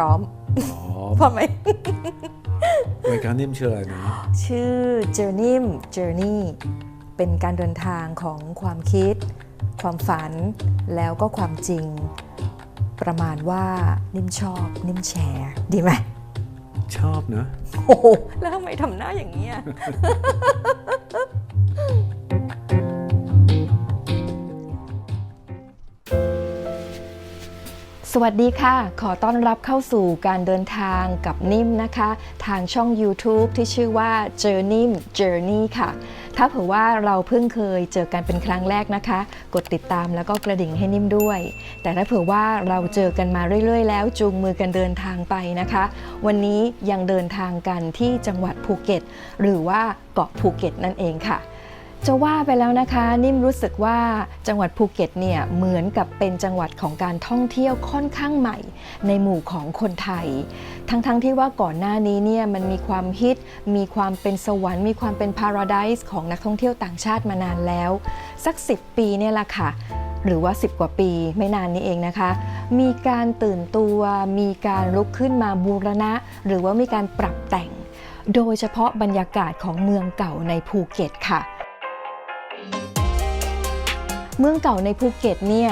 ร้อมอ๋อพอไหมรายการนิ่มชื่ออะไรนะ ชื่อ Journey Journey เป็นการเดินทางของความคิด ความฝัน แล้วก็ความจริง ประมาณว่านิ่มชอบ นิ่มแชร์ดีไหม ชอบนะโอ้โหแล้วทำไมทำหน้าอย่างนี้ย สวัสดีค่ะ ขอต้อนรับเข้าสู่การเดินทางกับนิ่มนะคะ ทางช่อง YouTube ที่ชื่อว่า Journey Journey ค่ะ ถ้าเผื่อว่าเราเพิ่งเคยเจอกันเป็นครั้งแรกนะคะ กดติดตามแล้วก็กระดิ่งให้นิ่มด้วย แต่ถ้าเผื่อว่าเราเจอกันมาเรื่อย ๆ แล้วจูงมือกันเดินทางไปนะคะ วันนี้ยังเดินทางกันที่จังหวัดภูเก็ต หรือว่าเกาะภูเก็ตนั่นเองค่ะ จะว่าไปแล้วนะคะ นิ่มรู้สึกว่าจังหวัดภูเก็ตเนี่ยเหมือนกับเป็นจังหวัดของการท่องเที่ยวค่อนข้างใหม่ ในหมู่ของคนไทย ทั้งๆทที่ว่าก่อนหน้านี้เนี่ยมันมีความฮิต มีความเป็นสวรรค์ มีความเป็นพาราไดส์ของนักท่องเที่ยวต่างชาติมานานแล้ว สัก 10 ปีเนี่ยแหละค่ะหรือว่า 10 กว่าปีไม่นานนี้เองนะคะ มีการตื่นตัว มีการลุกขึ้นมาบูรณะ หรือว่ามีการปรับแต่ง โดยเฉพาะบรรยากาศของเมืองเก่าในภูเก็ตค่ะ เมืองเก่าในภูเก็ตเนี่ย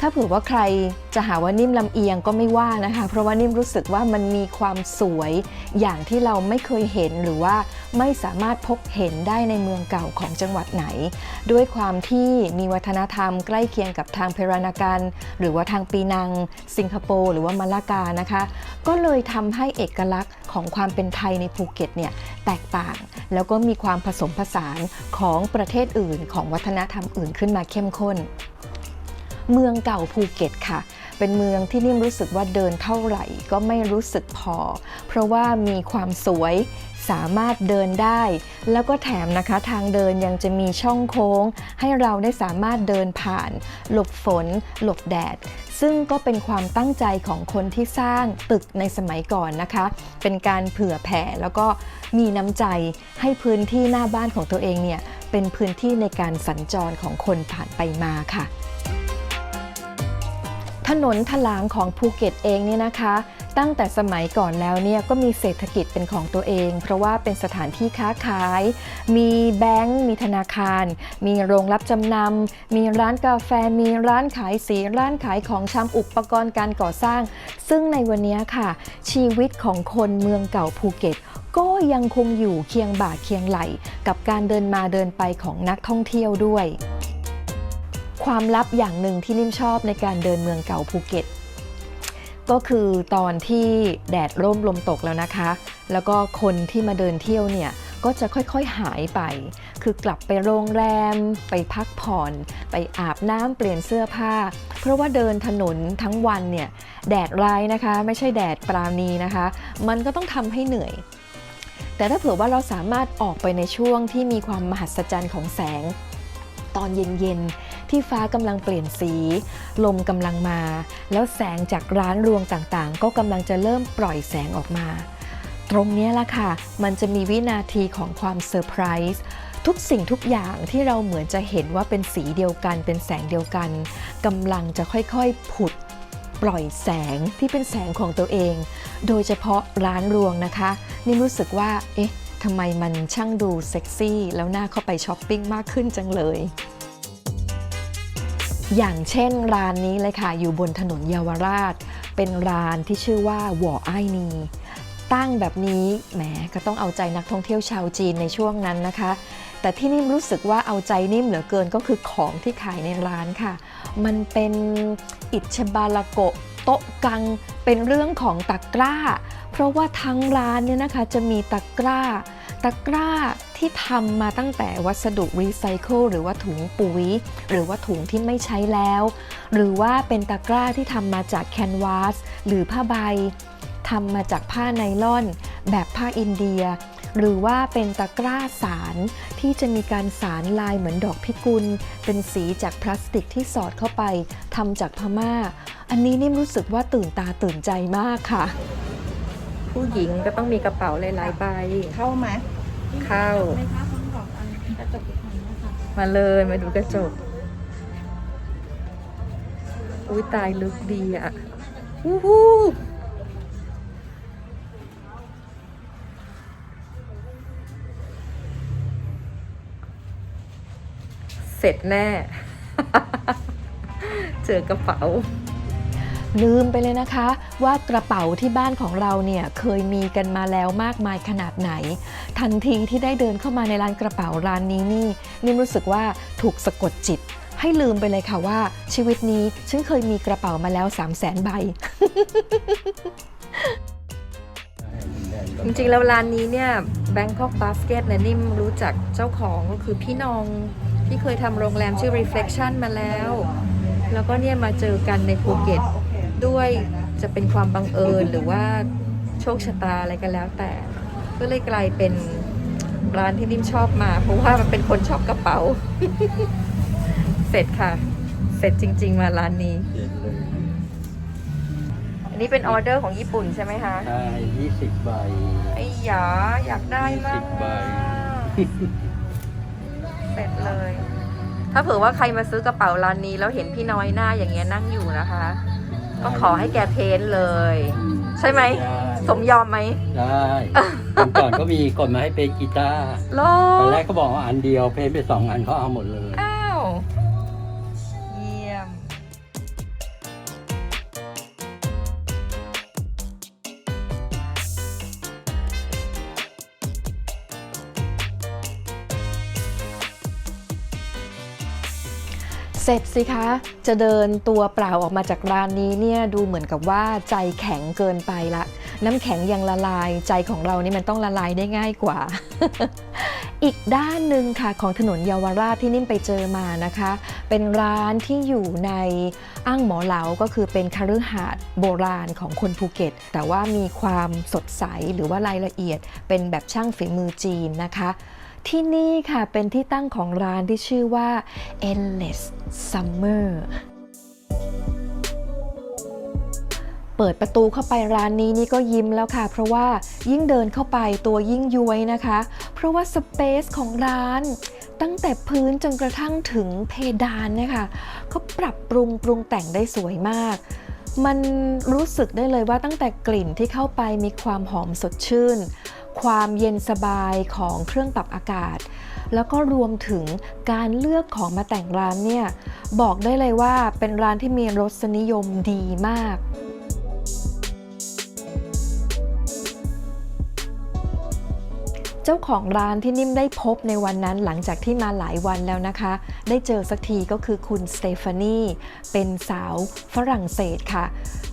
ถ้าเผื่อว่าใครจะหาว่านิ่มลำเอียงก็ไม่ว่านะคะ เพราะว่านิ่มรู้สึกว่ามันมีความสวยอย่างที่เราไม่เคยเห็นหรือว่า ไม่สามารถพบเห็นได้ในเมืองเก่าของจังหวัดไหน ด้วยความที่มีวัฒนธรรมใกล้เคียงกับทางเพรานากันหรือว่าทางปีนัง สิงคโปร์หรือว่ามาลากานะคะ ก็เลยทำให้เอกลักษณ์ของความเป็นไทยในภูเก็ตเนี่ยแตกต่าง แล้วก็มีความผสมผสานของประเทศอื่น ของวัฒนธรรมอื่นขึ้นมาเข้มข้น เมืองเก่าภูเก็ตค่ะ เป็นเมืองที่นิ่มรู้สึกว่าเดินเท่าไหร่ก็ไม่รู้สึกพอ เพราะว่ามีความสวยสามารถเดินได้ แล้วก็แถมนะคะทางเดินยังจะมีช่องโค้ง ให้เราได้สามารถเดินผ่าน หลบฝน หลบแดด ซึ่งก็เป็นความตั้งใจของคนที่สร้างตึกในสมัยก่อนนะคะ เป็นการเผื่อแผ่แล้วก็มีน้ำใจให้พื้นที่หน้าบ้านของตัวเองเนี่ยเป็นพื้นที่ในการสัญจรของคนผ่านไปมาค่ะ ถนนถลางของภูเก็ตเองเนี่ยนะคะ ตั้งแต่สมัยก่อนแล้วเนี่ยก็มีเศรษฐกิจเป็นของตัวเอง เพราะว่าเป็นสถานที่ค้าขาย มีแบงก์มีธนาคาร มีโรงรับจำนำมีร้านกาแฟ มีร้านขายสี ร้านขายของชำอุปกรณ์การก่อสร้าง ซึ่งในวันนี้ค่ะ ชีวิตของคนเมืองเก่าภูเก็ตก็ยังคงอยู่เคียงบ่าเคียงไหล กับการเดินมาเดินไปของนักท่องเที่ยวด้วย ความลับอย่างหนึ่งที่นิ่มชอบในการเดินเมืองเก่าภูเก็ต ก็คือตอนที่แดดร่มลมตกแล้วนะคะ แล้วก็คนที่มาเดินเที่ยวเนี่ยก็จะค่อยๆหายไป คือกลับไปโรงแรม ไปพักผ่อน ไปอาบน้ำเปลี่ยนเสื้อผ้า เพราะว่าเดินถนนทั้งวันเนี่ยแดดร้ายนะคะ ไม่ใช่แดดปราณีนะคะ มันก็ต้องทำให้เหนื่อย แต่ถ้าเผื่อว่าเราสามารถออกไปในช่วงที่มีความมหัศจรรย์ของแสง ตอนเย็นๆ ที่ฟ้ากำลังเปลี่ยนสี ลมกำลังมา แล้วแสงจากร้านรวงต่างๆ ก็กำลังจะเริ่มปล่อยแสงออกมา ตรงนี้ยละค่ะ มันจะมีวินาทีของความเซอร์ไพรส์ทุกสิ่งทุกอย่างที่เราเหมือนจะเห็นว่าเป็นสีเดียวกัน เป็นแสงเดียวกันกำลังจะค่อยๆผุดปล่อยแสงที่เป็นแสงของตัวเอง โดยเฉพาะร้านรวงนะคะ นี่รู้สึกว่า เอ๊ะทำไมมันช่างดูเซ็กซี่ แล้วน่าเข้าไปช้อปปิ้งมากขึ้นจังเลย อย่างเช่นร้านนี้เลยค่ะ อยู่บนถนนเยาวราช เป็นร้านที่ชื่อว่าหวอไอนีตั้งแบบนี้แหมก็ต้องเอาใจนักท่องเที่ยวชาวจีนในช่วงนั้นนะคะ แต่ที่นิ่มรู้สึกว่าเอาใจนิ่มเหลือเกินก็คือของที่ขายในร้านค่ะ มันเป็นอิชบาลโกะโต๊ะกังเป็นเรื่องของตะกร้า เพราะว่าทั้งร้านเนี่ยนะคะจะมีตะกร้า ตะกร้าที่ทำมาตั้งแต่วัสดุรีไซเคิลหรือว่าถุงปุ๋ย หรือว่าถุงที่ไม่ใช้แล้ว หรือว่าเป็นตะกร้าที่ทำมาจากแคนวาสหรือผ้าใบทำมาจากผ้าไนล่อน แบบผ้าอินเดีย หรือว่าเป็นตะกร้าสารที่จะมีการสารลายเหมือนดอกพิกุล เป็นสีจากพลาสติกที่สอดเข้าไปทำจากพม่า อันนี้นิ่มรู้สึกว่าตื่นตาตื่นใจมากค่ะ ผู้หญิงก็ต้องมีกระเป๋าหลายๆใบ เข้าไหมเข้ามาเลยมาดูกระจก อุ้ยตายลึกดีอะวู้ฮู้เสร็จแน่ เจอกระเป๋า ลืมไปเลยนะคะว่ากระเป๋าที่บ้านของเราเนี่ยเคยมีกันมาแล้วมากมายขนาดไหน ทันทีที่ได้เดินเข้ามาในร้านกระเป๋าร้านนี้นี่นิ่มรู้สึกว่าถูกสะกดจิต ให้ลืมไปเลยค่ะว่า ชีวิตนี้ฉันเคยมีกระเป๋ามาแล้ว 3 0 0แสนใบ จริงๆแล้วร้านนี้เนี่ย Bangkok Basket เนี่ยนิ่มรู้จักเจ้าของก็คือพี่นองที่เคยทำโรงแรมชื่อ Reflection มาแล้ว แล้วก็เนี่ยมาเจอกันในภูเก็ต ด้วยจะเป็นความบังเอิญหรือว่าโชคชะตาอะไรกันแล้วแต่ ก็เลยกลายเป็นร้านที่นิ่มชอบมา เพราะว่ามันเป็นคนชอบกระเป๋า เสร็จค่ะ เสร็จจริง ๆ มาร้านนี้เย็นเลยอันนี้เป็นออเดอร์ของญี่ปุ่นใช่ไหมคะ ใช่ยี่สิบใบ ไอ้หยาอยากได้มาก 20ใบ เสร็จเลย ถ้าเผื่อว่าใครมาซื้อกระเป๋าร้านนี้แล้วเห็นพี่น้อยหน้าอย่างเงี้ยนั่งอยู่นะคะ ก็ขอให้แกเพ้นท์เลยอืมใช่ไหมได้สมยอมไหม ได้วันก่อนก็มีคนมาให้เพลงกีตาร์โลตอนแรกเขาบอกว่าอันเดียวเพลงไปสองอันเขาเอาหมดเลย เสร็จสิคะ จะเดินตัวเปล่าออกมาจากร้านนี้เนี่ยดูเหมือนกับว่าใจแข็งเกินไปละ น้ำแข็งยังละลายใจของเรานี่มันต้องละลายได้ง่ายกว่า อีกด้านหนึ่งค่ะของถนนเยาวราชที่นิ่มไปเจอมานะคะ เป็นร้านที่อยู่ในอ้างหมอเหลาก็คือเป็นคฤหาสน์โบราณของคนภูเก็ต แต่ว่ามีความสดใสหรือว่ารายละเอียดเป็นแบบช่างฝีมือจีนนะคะ ที่นี่ค่ะเป็นที่ตั้งของร้านที่ชื่อว่า Endless Summer เปิดประตูเข้าไปร้านนี้นี่ก็ยิ้มแล้วค่ะ เพราะว่ายิ่งเดินเข้าไปตัวยิ่งย้วยนะคะ เพราะว่าสเปซของร้านตั้งแต่พื้นจนกระทั่งถึงเพดานนะคะเขาปรับปรุงปรุงแต่งได้สวยมาก มันรู้สึกได้เลยว่าตั้งแต่กลิ่นที่เข้าไปมีความหอมสดชื่น ความเย็นสบายของเครื่องปรับอากาศ แล้วก็รวมถึงการเลือกของมาแต่งร้านเนี่ย บอกได้เลยว่าเป็นร้านที่มีรสนิยมดีมากเจ้าของร้านที่นิ่มได้พบในวันนั้นหลังจากที่มาหลายวันแล้วนะคะ ได้เจอสักทีก็คือคุณสเตฟานีเป็นสาวฝรั่งเศสค่ะ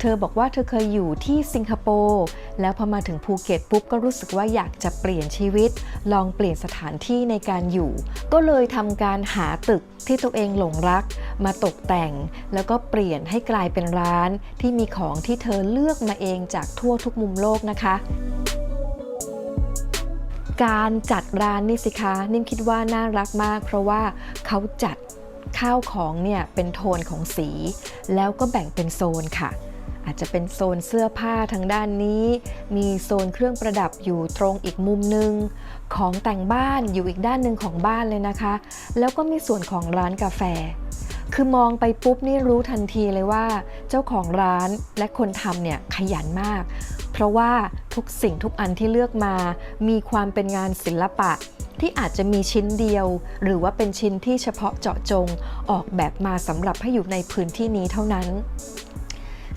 เธอบอกว่าเธอเคยอยู่ที่สิงคโปร์แล้วพอมาถึงภูเก็ตปุ๊บก็รู้สึกว่าอยากจะเปลี่ยนชีวิต ลองเปลี่ยนสถานที่ในการอยู่ ก็เลยทำการหาตึกที่ตัวเองหลงรัก มาตกแต่ง แล้วก็เปลี่ยนให้กลายเป็นร้าน ที่มีของที่เธอเลือกมาเองจากทั่วทุกมุมโลกนะคะการจัดร้านนี่สิคะนิ่มคิดว่าน่ารักมาก เพราะว่าเขาจัดข้าวของเนี่ยเป็นโทนของสี แล้วก็แบ่งเป็นโซนค่ะ อาจจะเป็นโซนเสื้อผ้าทางด้านนี้ มีโซนเครื่องประดับอยู่ตรงอีกมุมหนึ่งของแต่งบ้านอยู่อีกด้านหนึ่งของบ้านเลยนะคะ แล้วก็มีส่วนของร้านกาแฟ คือมองไปปุ๊บนี่รู้ทันทีเลยว่า เจ้าของร้านและคนทำเนี่ยขยันมาก เพราะว่าทุกสิ่งทุกอันที่เลือกมา มีความเป็นงานศิลปะที่อาจจะมีชิ้นเดียว หรือว่าเป็นชิ้นที่เฉพาะเจาะจงออกแบบมาสำหรับให้อยู่ในพื้นที่นี้เท่านั้น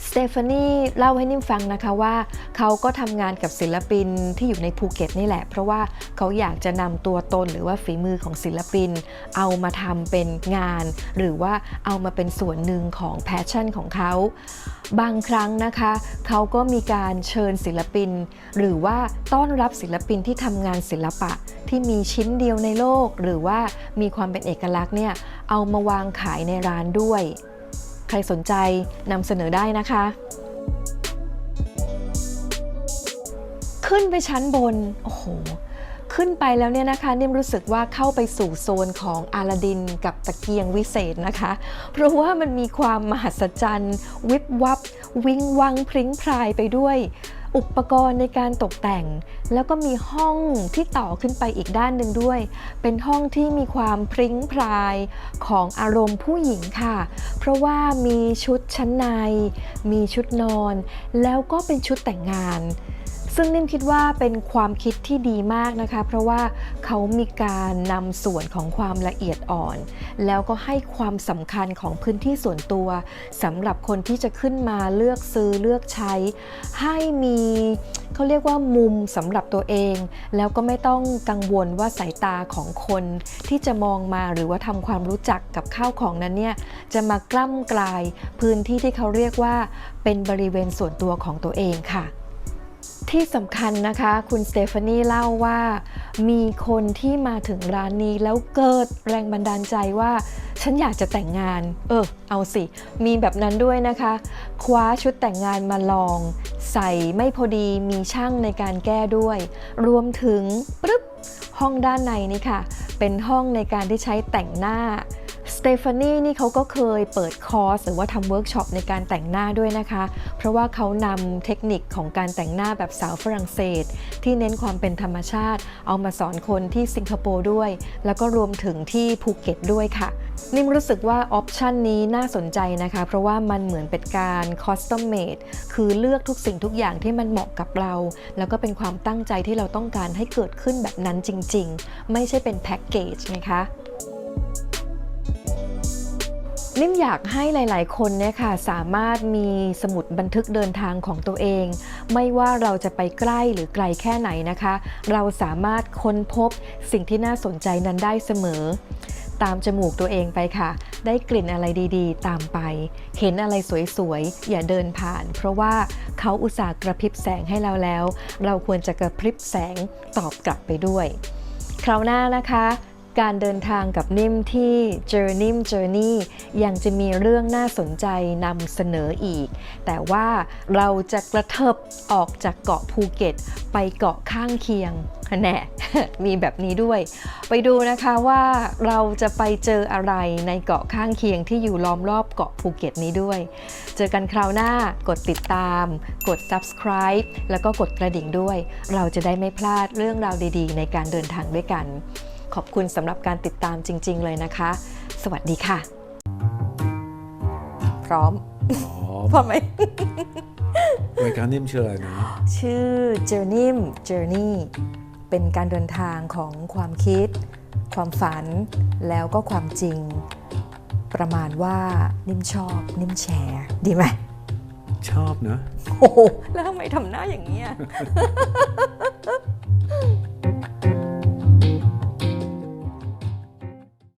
สเตฟานีเล่าให้นิ่มฟังนะคะว่า เขาก็ทำงานกับศิลปินที่อยู่ในภูเก็ตนี่แหละ เพราะว่าเขาอยากจะนำตัวตนหรือว่าฝีมือของศิลปิน เอามาทำเป็นงาน หรือว่าเอามาเป็นส่วนหนึ่งของแพชชั่นของเขา บางครั้งนะคะ เขาก็มีการเชิญศิลปิน หรือว่าต้อนรับศิลปินที่ทำงานศิลปะที่มีชิ้นเดียวในโลก หรือว่ามีความเป็นเอกลักษณ์เนี่ยเอามาวางขายในร้านด้วย ใครสนใจนำเสนอได้นะคะ ขึ้นไปชั้นบน โอ้โห ขึ้นไปแล้วเนี่ยนะคะนิ่มรู้สึกว่าเข้าไปสู่โซนของอาลาดินกับตะเกียงวิเศษนะคะ เพราะว่ามันมีความมหัศจรรย์ วิบวับ วิงวังพริ้งพรายไปด้วย อุปกรณ์ในการตกแต่ง แล้วก็มีห้องที่ต่อขึ้นไปอีกด้านหนึ่งด้วย เป็นห้องที่มีความพริ้งพรายของอารมณ์ผู้หญิงค่ะ เพราะว่ามีชุดชั้นใน มีชุดนอน แล้วก็เป็นชุดแต่งงาน ซึ่งนิ่มคิดว่าเป็นความคิดที่ดีมากนะคะ เพราะว่าเขามีการนำส่วนของความละเอียดอ่อน แล้วก็ให้ความสำคัญของพื้นที่ส่วนตัวสำหรับคนที่จะขึ้นมาเลือกซื้อเลือกใช้ ให้มีเขาเรียกว่ามุมสำหรับตัวเอง แล้วก็ไม่ต้องกังวลว่าสายตาของคนที่จะมองมาหรือว่าทำความรู้จักกับข้าวของนั้นเนี่ยจะมากล้ำกลายพื้นที่ที่เขาเรียกว่าเป็นบริเวณส่วนตัวของตัวเองค่ะ ที่สำคัญนะคะคุณสเตฟานีเล่าว่า มีคนที่มาถึงร้านนี้แล้วเกิดแรงบันดาลใจว่า ฉันอยากจะแต่งงาน เออ เอาสิ มีแบบนั้นด้วยนะคะ คว้าชุดแต่งงานมาลอง ใส่ไม่พอดีมีช่างในการแก้ด้วย รวมถึงปึ๊บห้องด้านในนี่ค่ะ เป็นห้องในการที่ใช้แต่งหน้า สเตฟานีนี่เขาก็เคยเปิดคอร์สหรือว่าทำเวิร์กช็อปในการแต่งหน้าด้วยนะคะ เพราะว่าเขานำเทคนิคของการแต่งหน้าแบบสาวฝรั่งเศส ที่เน้นความเป็นธรรมชาติ เอามาสอนคนที่สิงคโปร์ด้วย แล้วก็รวมถึงที่ภูเก็ตด้วยค่ะ นิ่มรู้สึกว่าออปชันนี้น่าสนใจนะคะ เพราะว่ามันเหมือนเป็นการคอสตอมเมดคือเลือกทุกสิ่งทุกอย่างที่มันเหมาะกับเรา แล้วก็เป็นความตั้งใจที่เราต้องการให้เกิดขึ้นแบบนั้นจริง ๆ ไม่ใช่เป็นแพ็กเกจนะคะ นิ่มอยากให้หลาย ๆ คนเนี่ยค่ะสามารถมีสมุดบันทึกเดินทางของตัวเอง ไม่ว่าเราจะไปใกล้หรือไกลแค่ไหนนะคะ เราสามารถค้นพบสิ่งที่น่าสนใจนั้นได้เสมอ ตามจมูกตัวเองไปค่ะ ได้กลิ่นอะไรดีๆ ตามไป เห็นอะไรสวย ๆ อย่าเดินผ่าน เพราะว่าเขาอุตส่าห์กระพริบแสงให้เราแล้ว เราควรจะกระพริบแสงตอบกลับไปด้วย คราวหน้านะคะ การเดินทางกับนิ่มที่ Journey Journey ยังจะมีเรื่องน่าสนใจนำเสนออีก แต่ว่าเราจะกระเทิบออกจากเกาะภูเก็ต ไปเกาะข้างเคียงแน่มีแบบนี้ด้วย ไปดูนะคะว่าเราจะไปเจออะไรในเกาะข้างเคียงที่อยู่ล้อมรอบเกาะภูเก็ตนี้ด้วย เจอกันคราวหน้ากดติดตาม กด subscribe แล้วก็กดกระดิ่งด้วย เราจะได้ไม่พลาดเรื่องราวดีๆ ในการเดินทางด้วยกัน ขอบคุณสำหรับการติดตามจริง ๆ เลยนะคะ สวัสดีค่ะ พร้อมอ๋อพร้อมไหม รายการนิ่มชื่ออะไรนะชื่อ Journey Journey เป็นการเดินทางของความคิด ความฝัน แล้วก็ความจริง ประมาณว่านิ่มชอบ นิ่มแชร์ ดีไหมชอบนะ โอ้โหแล้วทำไมทำหน้าอย่างเงี้ย